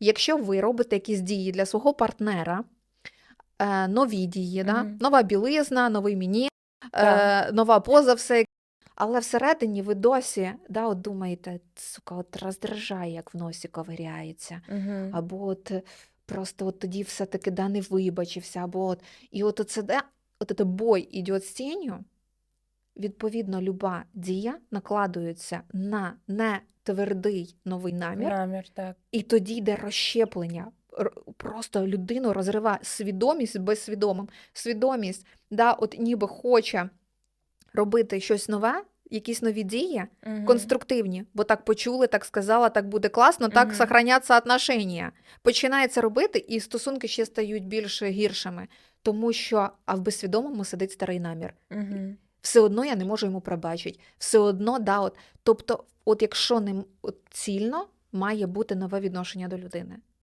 Якщо ви робите якісь дії для свого партнера, е, нові дії, да? Нова білизна, новий мені, е, нова поза, все. Але всередині ви досі да, от думаєте, сука, от роздражає, як в носі ковиряється. Мгм. Або от просто от тоді все-таки да, не вибачився, або от, і от оце, да, от це бой іде з тінню, відповідно, люба дія накладується на нетвердий новий намір, Намір, так. і тоді йде розщеплення. Просто людину розриває свідомість безсвідомим. Свідомість, да, от ніби хоче робити щось нове, якісь нові дії, Мгм. конструктивні, бо так почули, так сказала, так буде класно, так Мгм. сохраняться отношення. Починає це робити, і стосунки ще стають більш гіршими, тому що а в безсвідомому сидить старий намір. Мгм. Все одно я не можу йому пробачити. Все одно, да, от, тобто, от якщо не от цільно, має бути нове відношення до людини.